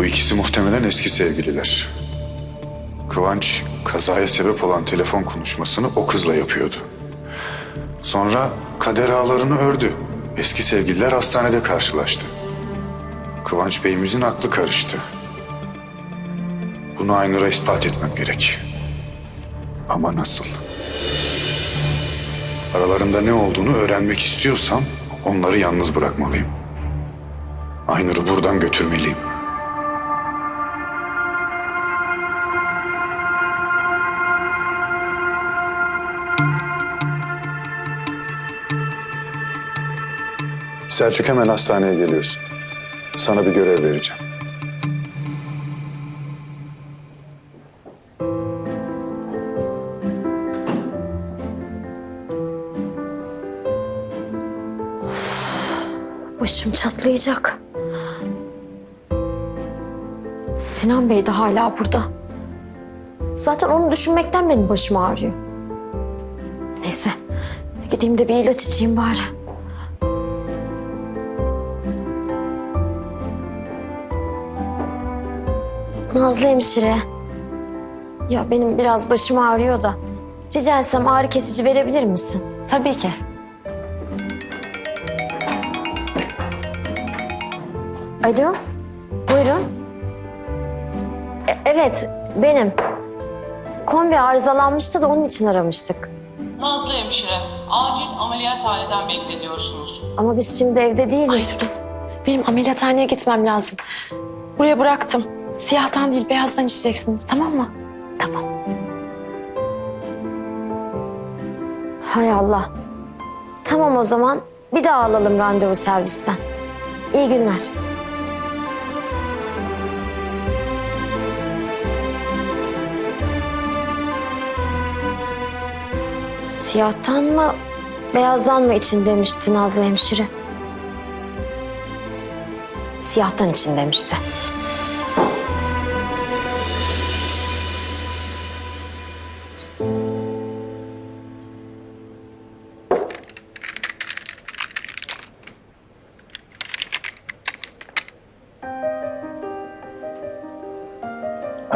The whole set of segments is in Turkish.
Bu ikisi muhtemelen eski sevgililer. Kıvanç kazaya sebep olan telefon konuşmasını o kızla yapıyordu. Sonra kader ağlarını ördü. Eski sevgililer hastanede karşılaştı. Kıvanç Bey'imizin aklı karıştı. Bunu Aynur'a ispat etmem gerek. Ama nasıl? Aralarında ne olduğunu öğrenmek istiyorsam onları yalnız bırakmalıyım. Aynur'u buradan götürmeliyim. Selçuk hemen hastaneye geliyorsun. Sana bir görev vereceğim. Başım çatlayacak. Sinan Bey de hala burada. Zaten onu düşünmekten benim başım ağrıyor. Neyse, gideyim de bir ilaç içeyim bari. Nazlı hemşire. Ya benim biraz başım ağrıyor da. Rica etsem ağrı kesici verebilir misin? Tabii ki. Alo, buyurun. E- evet, benim. Kombi arızalanmıştı da onun için aramıştık. Nazlı hemşire, acil ameliyathaneden bekleniyorsunuz. Ama biz şimdi evde değiliz. Aynur, benim ameliyathaneye gitmem lazım. Buraya bıraktım. Siyahtan değil, beyazdan içeceksiniz, tamam mı? Tamam. Hay Allah. Tamam o zaman bir daha alalım randevu servisten. İyi günler. Siyahtan mı, beyazdan mı için demişti Nazlı hemşire? Siyahtan için demişti.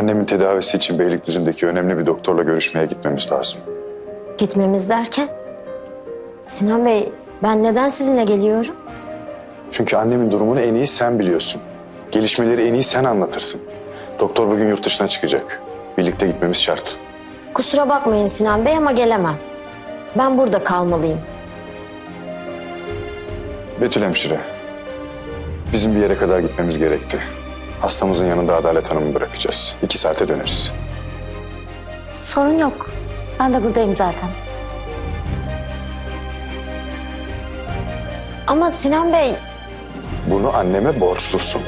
Annemin tedavisi için Beylikdüzü'ndeki önemli bir doktorla görüşmeye gitmemiz lazım. Gitmemiz derken? Sinan Bey, ben neden sizinle geliyorum? Çünkü annemin durumunu en iyi sen biliyorsun. Gelişmeleri en iyi sen anlatırsın. Doktor bugün yurt dışına çıkacak. Birlikte gitmemiz şart. Kusura bakmayın Sinan Bey ama gelemem. Ben burada kalmalıyım. Betül hemşire, bizim bir yere kadar gitmemiz gerekti. Hastamızın yanında Adalet Hanım'ı bırakacağız. İki saate döneriz. Sorun yok. Ben de buradayım zaten. Ama Sinan Bey, Bunu anneme borçlusun.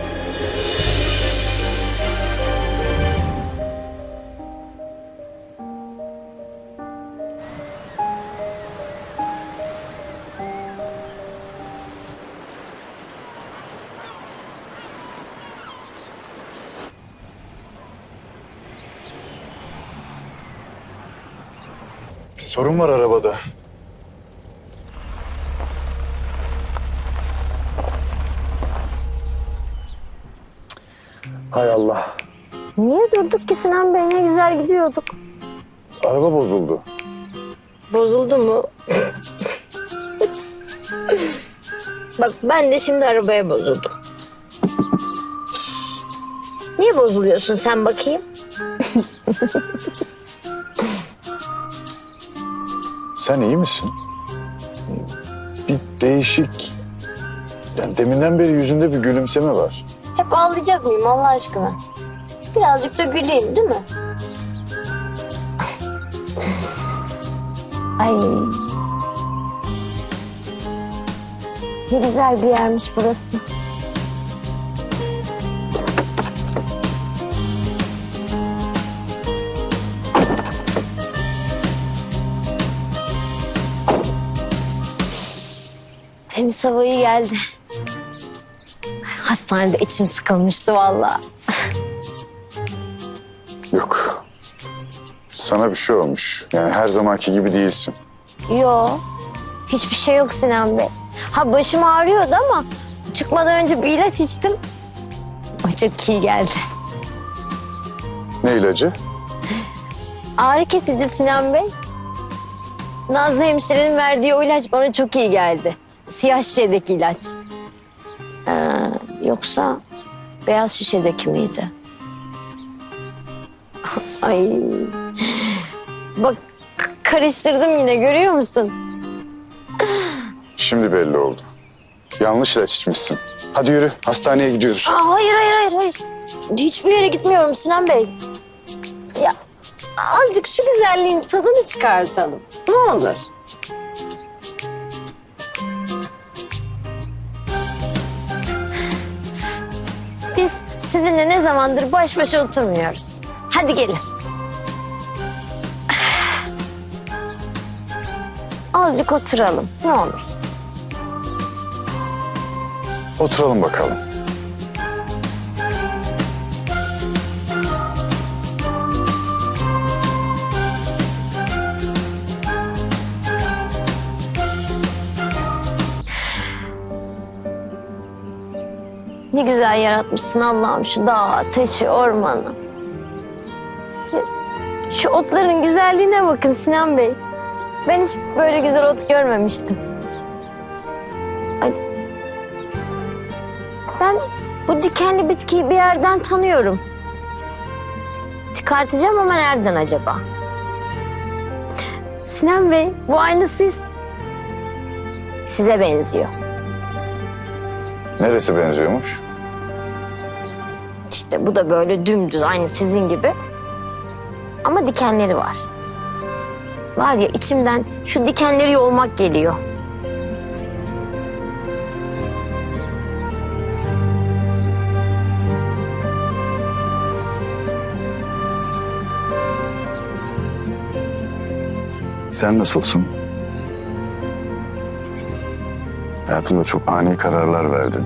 Sorun var arabada. Hay Allah. niye durduk ki Sinan Bey? Ne güzel gidiyorduk. Araba bozuldu. Bozuldu mu? Bak ben de şimdi arabaya bozuldum. Niye bozuluyorsun sen bakayım? Sen iyi misin? Bir değişik... Yani deminden beri yüzünde bir gülümseme var. Hep ağlayacak mıyım Allah aşkına? Birazcık da güleyim değil mi? Ay. Ne güzel bir yermiş burası. Temiz havayı geldi. Hastanede içim sıkılmıştı vallahi. Yok. Sana bir şey olmuş. Yani her zamanki gibi değilsin. Yo, hiçbir şey yok Sinan Bey. Ha başım ağrıyordu ama çıkmadan önce bir ilaç içtim. O çok iyi geldi. Ne ilacı? Ağrı kesici Sinan Bey. Nazlı hemşirenin verdiği o ilaç bana çok iyi geldi. Siyah şişedeki ilaç. Ee, yoksa beyaz şişedeki miydi? Ay. Bak karıştırdım yine görüyor musun? Şimdi belli oldu. Yanlış ilaç içmişsin. Hadi yürü, hastaneye gidiyoruz. Aa, hayır hayır hayır hayır. Hiçbir yere gitmiyorum Sinan Bey. Ya azıcık şu güzelliğin tadını çıkartalım. Ne olur. Biz sizinle ne zamandır baş başa oturmuyoruz. Hadi gelin. Azıcık oturalım. Ne olur. Oturalım bakalım. Ne güzel yaratmışsın Allah'ım şu dağı, taşı, ormanı. Şu otların güzelliğine bakın Sinan Bey. Ben hiç böyle güzel ot görmemiştim. Ben bu dikenli bitkiyi bir yerden tanıyorum. Çıkartacağım ama nereden acaba? Sinan Bey, bu aynı siz. Size benziyor. Neresi benziyormuş? İşte bu da böyle dümdüz aynı sizin gibi. Ama dikenleri var. Var ya içimden şu dikenleri yolmak geliyor. Sen nasılsın? Hayatında çok ani kararlar verdin.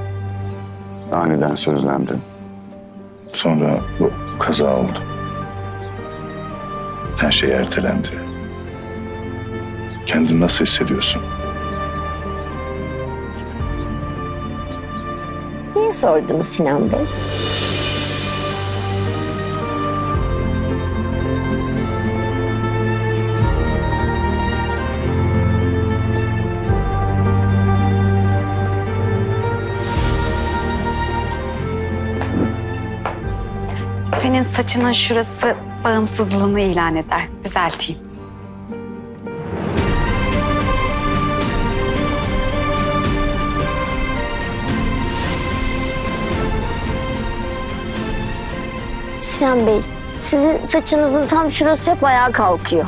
Aniden sözlendin. Sonra bu kaza oldu. Her şey ertelendi. Kendini nasıl hissediyorsun? Niye sordunuz Sinan Bey? Senin saçının şurası bağımsızlığını ilan eder. Düzelteyim. Sinan Bey, sizin saçınızın tam şurası hep ayağa kalkıyor.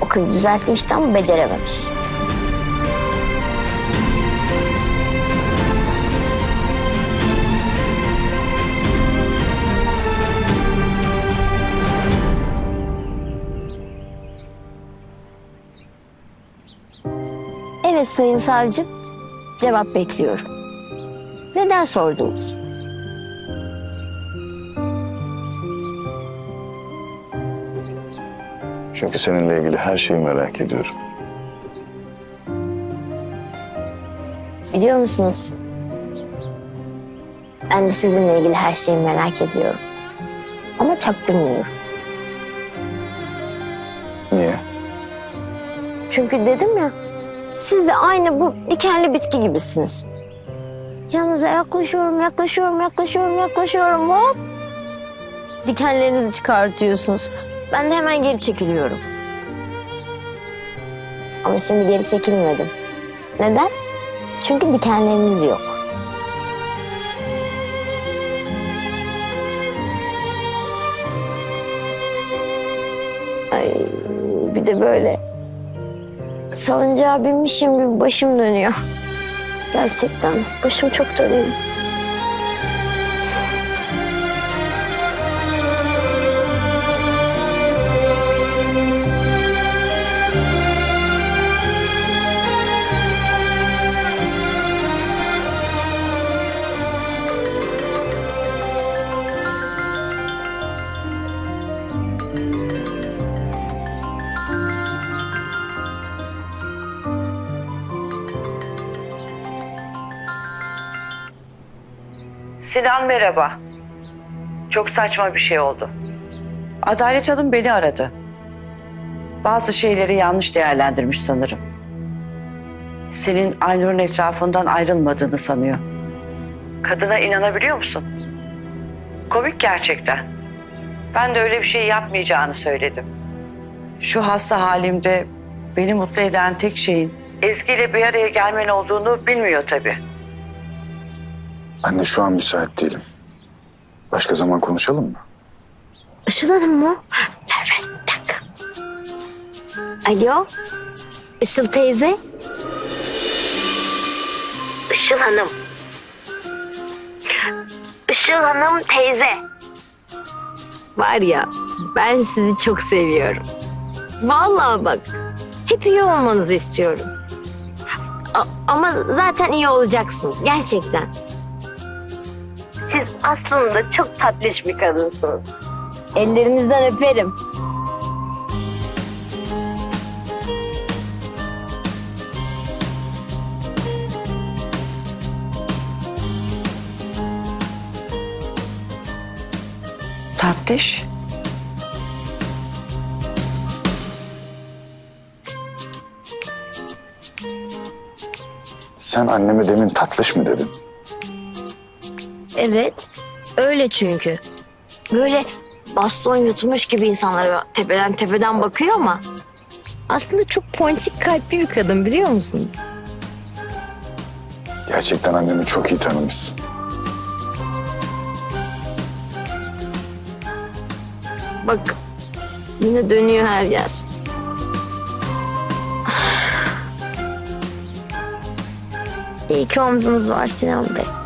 O kız düzeltmişti ama becerememiş. Evet sayın savcım, cevap bekliyorum. Neden sordunuz? Çünkü seninle ilgili her şeyi merak ediyorum. Biliyor musunuz? Ben de sizinle ilgili her şeyi merak ediyorum. Ama çaktırmıyorum. Niye? Çünkü dedim ya, siz de aynı bu dikenli bitki gibisiniz. Yanınıza yaklaşıyorum, yaklaşıyorum, yaklaşıyorum, yaklaşıyorum hop. Dikenlerinizi çıkartıyorsunuz. Ben de hemen geri çekiliyorum. Ama şimdi geri çekilmedim. Neden? Çünkü dikenleriniz yok. Ay bir de böyle salıncağa binmişim gibi başım dönüyor. Gerçekten başım çok dönüyor. Sinan merhaba. Çok saçma bir şey oldu. Adalet Hanım beni aradı. Bazı şeyleri yanlış değerlendirmiş sanırım. Senin Aynur'un etrafından ayrılmadığını sanıyor. Kadına inanabiliyor musun? Komik gerçekten. Ben de öyle bir şey yapmayacağını söyledim. Şu hasta halimde beni mutlu eden tek şeyin Ezgi ile bir araya gelmen olduğunu bilmiyor tabii. Anne şu an müsait değilim. Başka zaman konuşalım mı? Işıl Hanım mı? Ver ver bir dakika. Alo. Işıl teyze. Işıl Hanım. Işıl Hanım teyze. Var ya ben sizi çok seviyorum. Vallahi bak hep iyi olmanızı istiyorum. A- ama zaten iyi olacaksınız gerçekten. Siz aslında çok tatlış bir kadınsınız. Ellerinizden öperim. Tatlış. Sen anneme demin tatlış mı dedin? Evet, öyle çünkü. Böyle baston yutmuş gibi insanlara tepeden tepeden bakıyor ama... Aslında çok ponçik kalpli bir kadın biliyor musunuz? Gerçekten annemi çok iyi tanımışsın. Bak yine dönüyor her yer. İyi ki omzunuz var Sinan Bey.